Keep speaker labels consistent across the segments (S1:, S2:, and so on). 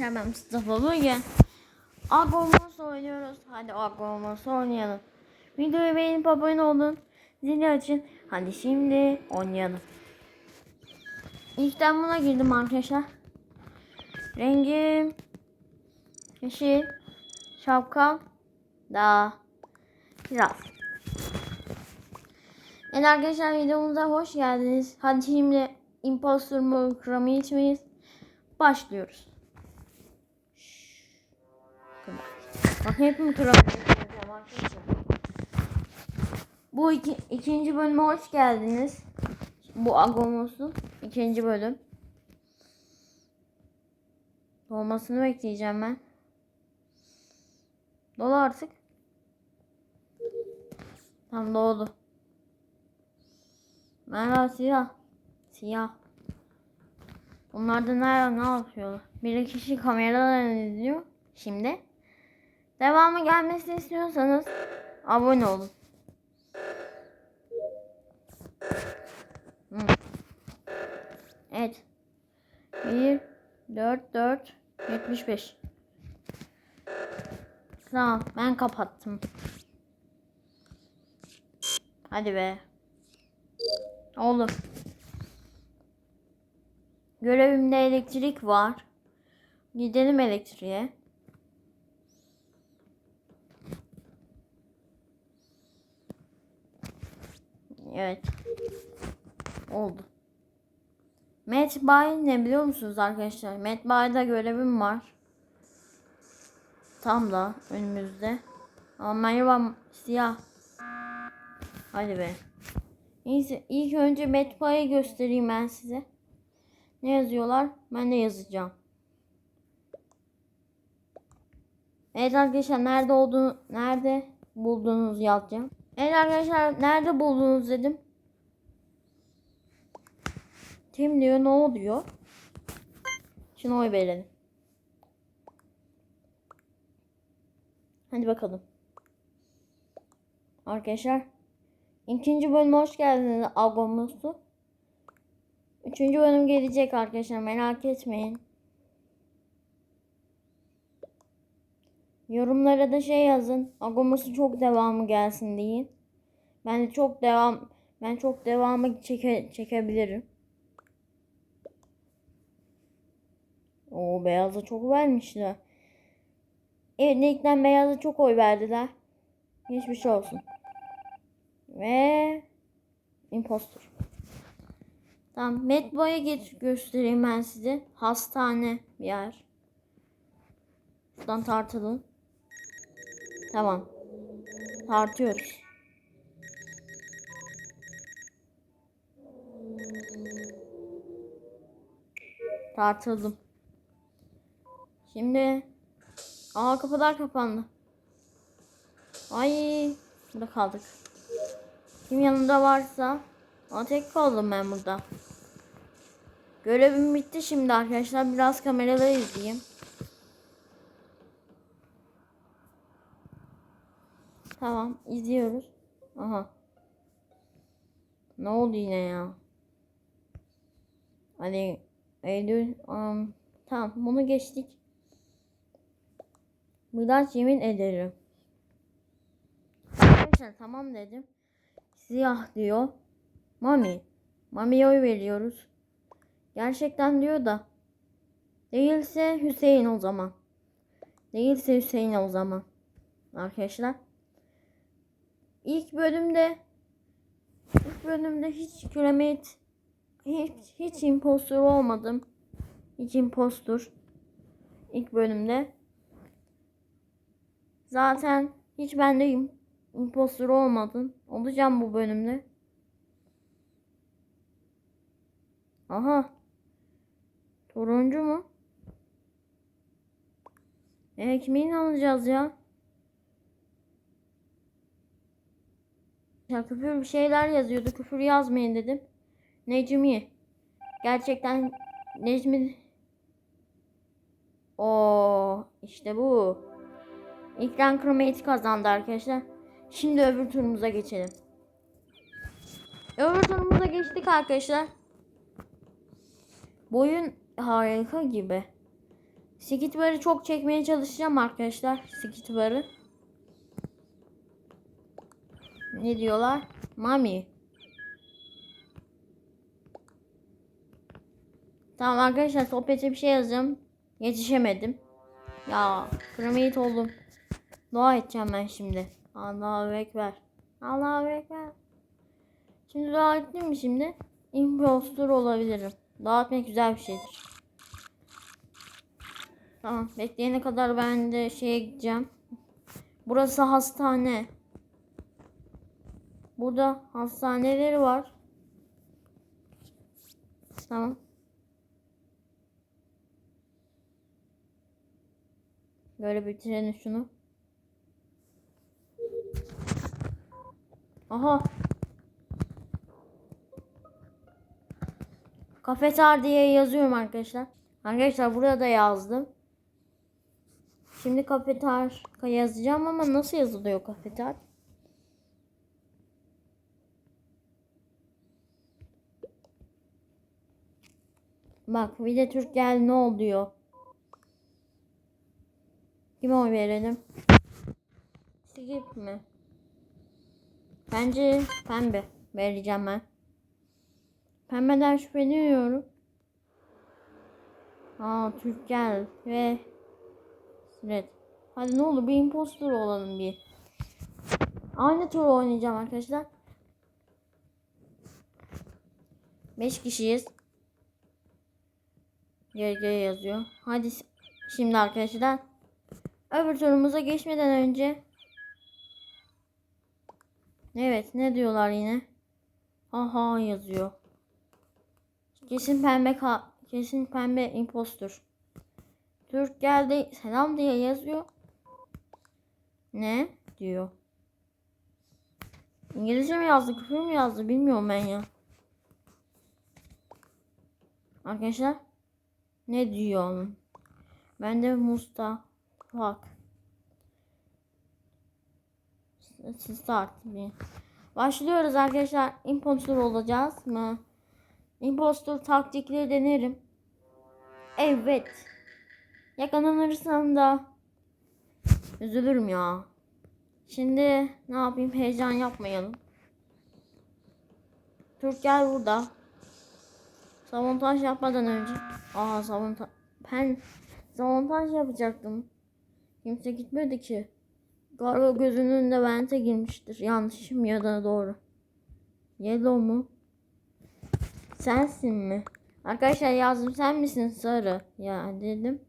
S1: arkadaşlar ben Mustafa bugün Agomos oynuyoruz. Hadi Agomos oynayalım. Videoyu beğenip abone olun. Zili açın. Hadi şimdi oynayalım. İlkten buna girdim arkadaşlar. Rengim yeşil. Şapkam da biraz. Evet arkadaşlar videomuza hoş geldiniz. Hadi şimdi impostor mu Kramit miyiz? Başlıyoruz. Bak hep mi? Bu iki, ikinci bölüme hoş geldiniz. Bu Agomos'un ikinci bölüm. Dolmasını bekleyeceğim ben. Dolu artık. Tam doğdu. Merhaba siyah. Siyah. Bunlar da nerede ne yapıyorlar? Bir kişi kameradan izliyor. Şimdi. Devamı gelmesini istiyorsanız abone olun. Evet. 1 4 4 75. Tamam ben kapattım. Hadi be. Olur. Görevimde elektrik var. Gidelim elektriğe. Evet. Oldu. Medbay ne biliyor musunuz arkadaşlar? Medbay'da görevim var. Tam da önümüzde. Ama merhaba siyah. Hadi be. Neyse ilk önce Medbay'ı göstereyim ben size. Ne yazıyorlar? Ben de yazacağım. Evet arkadaşlar nerede olduğunu nerede bulduğunuz yazacağım. Evet arkadaşlar nerede buldunuz dedim. Kim diyor ne oluyor? Şimdi oy verelim. Hadi bakalım. Arkadaşlar ikinci bölüme hoş geldiniz Agomos'u. Üçüncü bölüm gelecek arkadaşlar merak etmeyin. Yorumlara da şey yazın. Agomos'u çok devamı gelsin deyin. Ben de çok devam ben çok devamı çeke, çekebilirim. O beyaza çok vermişler. Evet ilkten beyaza çok oy verdiler. Geçmiş olsun. Ve impostor. Tamam. Medboy'a geç göstereyim ben size. Hastane bir yer. Şuradan tartalım. Tamam. Tartıyoruz. Tartıldım. Şimdi Aa kapılar kapandı. Ay burada kaldık. Kim yanında varsa Aa tek kaldım ben burada. Görevim bitti şimdi arkadaşlar. Biraz kameraları izleyeyim. Tamam izliyoruz. Aha. Ne oldu yine ya? Hadi Eylül um, tamam bunu geçtik. Biraz yemin ederim. Arkadaşlar tamam dedim. Siyah diyor. Mami. Mami'ye oy veriyoruz. Gerçekten diyor da. Değilse Hüseyin o zaman. Değilse Hüseyin o zaman. Arkadaşlar. İlk bölümde ilk bölümde hiç küremeyit hiç hiç impostor olmadım. Hiç impostor. İlk bölümde. Zaten hiç ben de impostor olmadım. Olacağım bu bölümde. Aha. Turuncu mu? E kimin alacağız ya? Ya küfür bir şeyler yazıyordu. Küfür yazmayın dedim. Necmi. Gerçekten Necmi o işte bu. İlkten krometi kazandı arkadaşlar. Şimdi öbür turumuza geçelim. Öbür turumuza geçtik arkadaşlar. Boyun harika gibi. Skit barı çok çekmeye çalışacağım arkadaşlar. Skit barı. Ne diyorlar? Mami. Tamam arkadaşlar sohbete bir şey yazacağım. Yetişemedim. Ya kremiyet oldum. Dua edeceğim ben şimdi. Allahu Ekber. Allahu Ekber. Şimdi dua ettim mi şimdi? Impostor olabilirim. Dua etmek güzel bir şeydir. Tamam bekleyene kadar ben de şeye gideceğim. Burası hastane. Burada hastaneleri var. Tamam. Böyle bitirelim şunu. Aha. Kafeter diye yazıyorum arkadaşlar. Arkadaşlar burada da yazdım. Şimdi kafeter yazacağım ama nasıl yazılıyor kafeter? Bak bir Türk gel ne oluyor? Kime oy verelim? Skip mi? Bence pembe vereceğim ben. Pembeden şüpheleniyorum. Aa Türk gel ve Red. Hadi ne olur bir impostor olalım bir. Aynı tur oynayacağım arkadaşlar. 5 kişiyiz. GG yazıyor. Hadi şimdi arkadaşlar. Öbür turumuza geçmeden önce. Evet ne diyorlar yine? Aha yazıyor. Kesin pembe ka kesin pembe impostor. Türk geldi selam diye yazıyor. Ne diyor. İngilizce mi yazdı küfür mü yazdı bilmiyorum ben ya. Arkadaşlar ne diyor? Ben de Musta bak. Start. Başlıyoruz arkadaşlar. Impostor olacağız mı? Impostor taktikleri denerim. Evet. Yakalanırsam da üzülürüm ya. Şimdi ne yapayım heyecan yapmayalım. Türk burada. Sabotaj yapmadan önce. Aa sabotaj. Ben sabotaj yapacaktım. Kimse gitmedi ki. Galiba gözünün önünde vente girmiştir. Yanlışım ya da doğru. Yellow mu? Sensin mi? Arkadaşlar yazdım sen misin sarı? Ya dedim.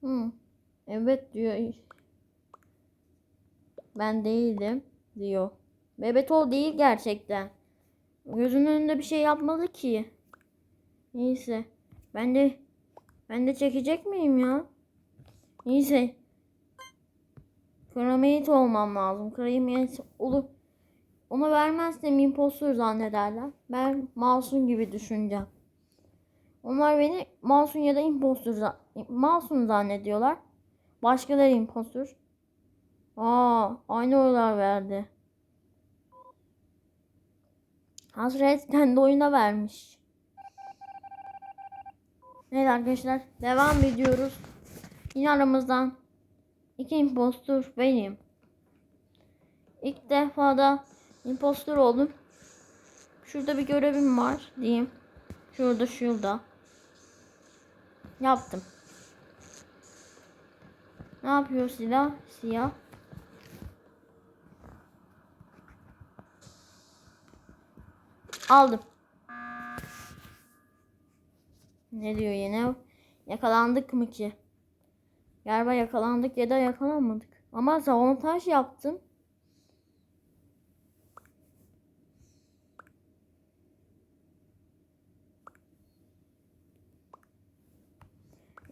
S1: Hı. Evet diyor. Ben değilim diyor. Bebeto değil gerçekten. Gözünün önünde bir şey yapmadı ki. Neyse. Ben de ben de çekecek miyim ya? Neyse. Kramiyet olmam lazım. Kramiyet olup onu vermezsem impostor zannederler. Ben masum gibi düşüneceğim. Onlar beni masum ya da impostor masum zannediyorlar. Başkaları impostor. Aa, aynı oylar verdi. Hasret kendi oyuna vermiş. Evet arkadaşlar devam ediyoruz. Yine aramızdan iki impostor benim. İlk defa da impostor oldum. Şurada bir görevim var diyeyim. Şurada şurada. Yaptım. Ne yapıyor silah? Siyah. Aldım. Ne diyor yine? Yakalandık mı ki? Galiba yakalandık ya da yakalanmadık. Ama sabotaj yaptım.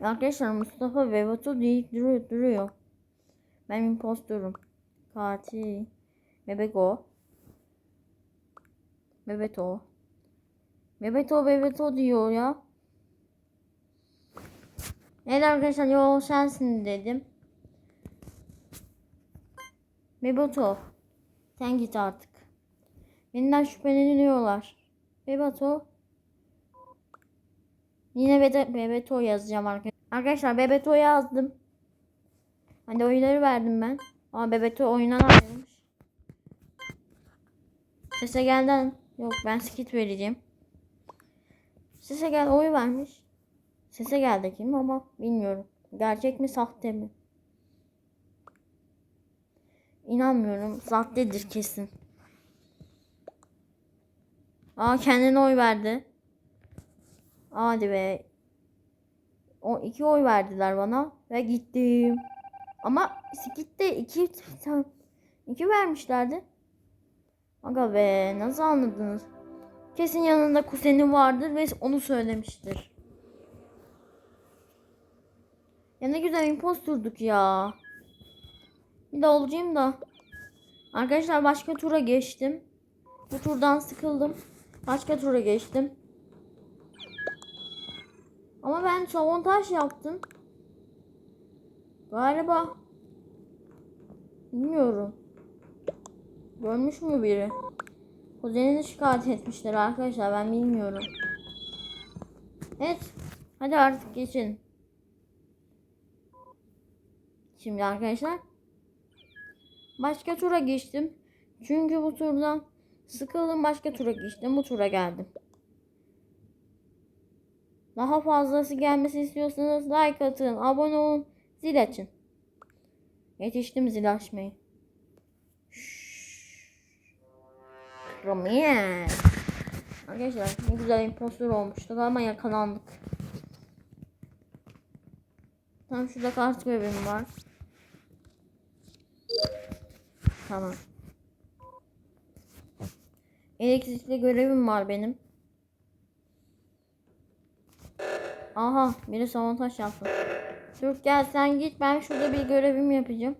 S1: Arkadaşlar Mustafa ve Batu değil duruyor, duruyor. Ben impostorum. Katil. Bebeko. Bebeto. Bebeto Bebeto diyor ya. Evet arkadaşlar yol sensin dedim. Bebeto. Sen git artık. Benden şüpheleniyorlar. Bebeto. Yine Bebe- Bebeto yazacağım arkadaşlar. Arkadaşlar Bebeto yazdım. Hadi oyları verdim ben. Ama Bebeto oyundan ayrılmış. Sese gelden. Yok ben skit vereceğim. Sese gel oy vermiş. Sese geldi kim ama bilmiyorum. Gerçek mi sahte mi? İnanmıyorum. Sahtedir kesin. Aa kendine oy verdi. Hadi be. O iki oy verdiler bana ve gittim. Ama Skit'te iki iki vermişlerdi. Aga be nasıl anladınız? Kesin yanında kuzeni vardır ve onu söylemiştir. Ya ne güzel imposturduk ya. Bir de olacağım da. Arkadaşlar başka tura geçtim. Bu turdan sıkıldım. Başka tura geçtim. Ama ben sabotaj yaptım. Galiba. Bilmiyorum. Görmüş mü biri? Kuzenini şikayet etmişler arkadaşlar ben bilmiyorum. Evet. Hadi artık geçin. Şimdi arkadaşlar. Başka tura geçtim. Çünkü bu turdan sıkıldım başka tura geçtim. Bu tura geldim. Daha fazlası gelmesi istiyorsanız like atın, abone olun, zil açın. Yetiştim zil açmayı. Romier. Arkadaşlar ne güzel impostor olmuştuk ama yakalandık. Tam şurada kart görevim var. Tamam. Elektrikli görevim var benim. Aha biri sabotaj yaptı. Türk gel sen git ben şurada bir görevim yapacağım.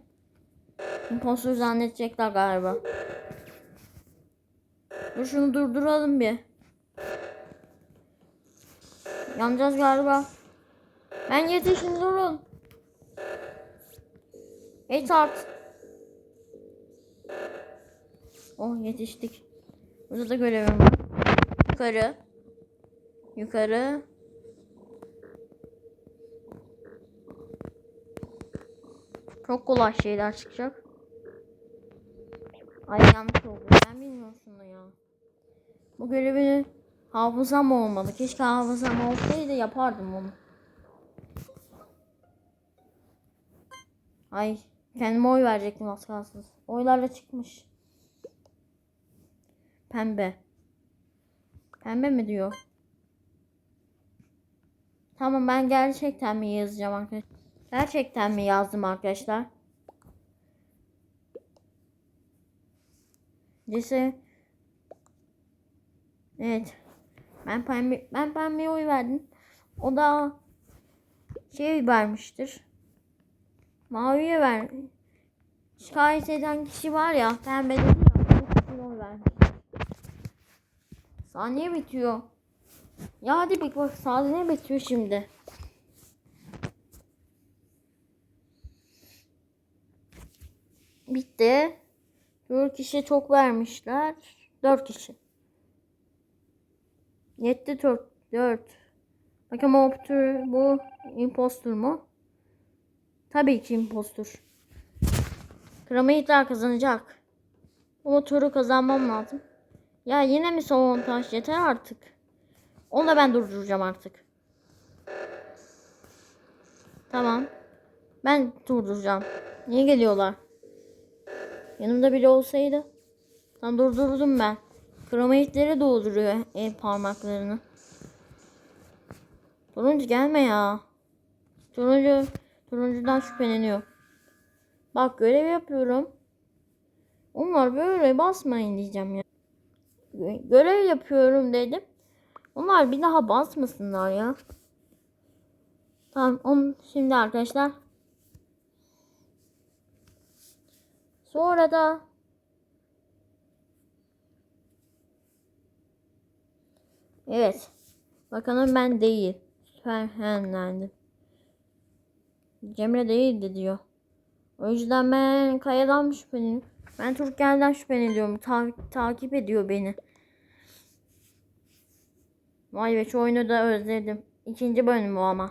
S1: Impostor zannedecekler galiba. Dur şunu durduralım bir. Yanacağız galiba. Ben yetişin durun. Et art. Oh yetiştik. Burada da görevim var. Yukarı. Yukarı. Çok kolay şeyler çıkacak. Ay yanlış oldu. Ben bilmiyorum şunu ya. Bu görevini hafızam olmalı. Keşke hafızam olsaydı yapardım onu. Ay kendime oy verecektim az kalsın. Oylarla çıkmış. Pembe. Pembe mi diyor? Tamam ben gerçekten mi yazacağım arkadaşlar? Gerçekten mi yazdım arkadaşlar? Lise Evet. Ben pembe ben pembeye oy verdim. O da şey vermiştir. Maviye ver. Şikayet eden kişi var ya pembe dedi ya. oy. Saniye bitiyor. Ya hadi bir bak saniye bitiyor şimdi. Bitti. 4 kişi çok vermişler. 4 kişi. Yetti 4. 4. Bakın o tür- bu impostor mu? Tabii ki impostor. Kramayitler kazanacak. Ama turu kazanmam lazım. Ya yine mi son taş? Yeter artık. Onu da ben durduracağım artık. Tamam. Ben durduracağım. Niye geliyorlar? Yanımda biri olsaydı. Tam durdurdum ben. Kromatitleri dolduruyor el parmaklarını. Turuncu gelme ya. Turuncu, turuncudan şüpheleniyor. Bak görev yapıyorum. Onlar böyle basmayın diyeceğim ya. Gö- Görev yapıyorum dedim. Onlar bir daha basmasınlar ya. Tamam on şimdi arkadaşlar. Sonra da Evet. Bakalım ben değil. Süperhenlendim. Cemre değildi diyor. O yüzden ben Kaya'dan şüpheleniyorum. Ben Turkel'den şüpheleniyorum. Ta- takip ediyor beni. Vay be şu oyunu da özledim. ikinci bölüm bu ama.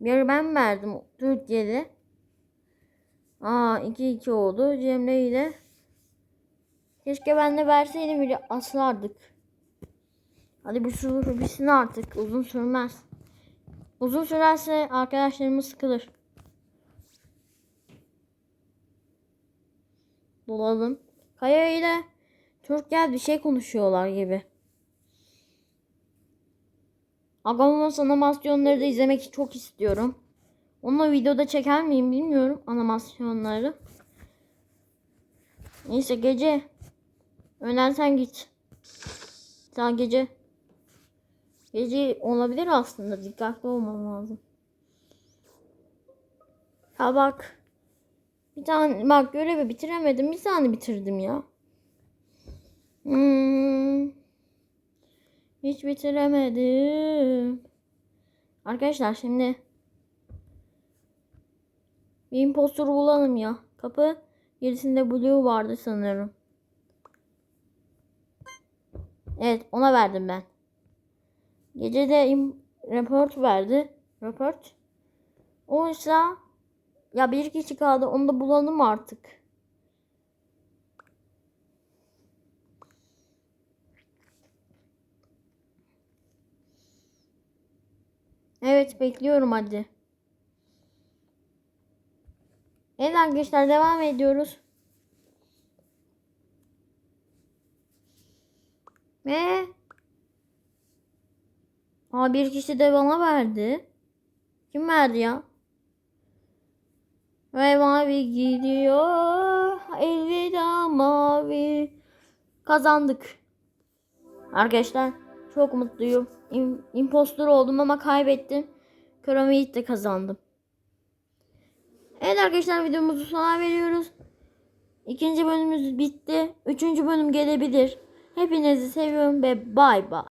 S1: Bir ben verdim Türkiye'de. Aa 2-2 oldu. Cemre ile. Keşke ben de verseydim biri aslardık. Hadi bu sürü bitsin artık. Uzun sürmez. Uzun sürerse arkadaşlarımız sıkılır. Bulalım. Kaya ile Türk bir şey konuşuyorlar gibi. Agamamos animasyonları da izlemek çok istiyorum. Onu videoda çeker miyim bilmiyorum animasyonları. Neyse gece. Önden sen git. Sen gece. Gece olabilir aslında. Dikkatli olmam lazım. Ha bak. Bir tane bak görevi bitiremedim. Bir tane bitirdim ya. Hmm. Hiç bitiremedim. Arkadaşlar şimdi bir impostor bulalım ya. Kapı gerisinde blue vardı sanırım. Evet ona verdim ben. Gece de report verdi. Report. Oysa ya bir kişi kaldı onu da bulalım artık. Evet bekliyorum hadi. Evet arkadaşlar devam ediyoruz. Ve Aa bir kişi de bana verdi. Kim verdi ya? Ve mavi gidiyor. Elveda mavi. Kazandık. Arkadaşlar çok mutluyum. İm, impostor oldum ama kaybettim. Kronomit de kazandım. Evet arkadaşlar videomuzu sona veriyoruz. İkinci bölümümüz bitti. Üçüncü bölüm gelebilir. Hepinizi seviyorum ve bay bay.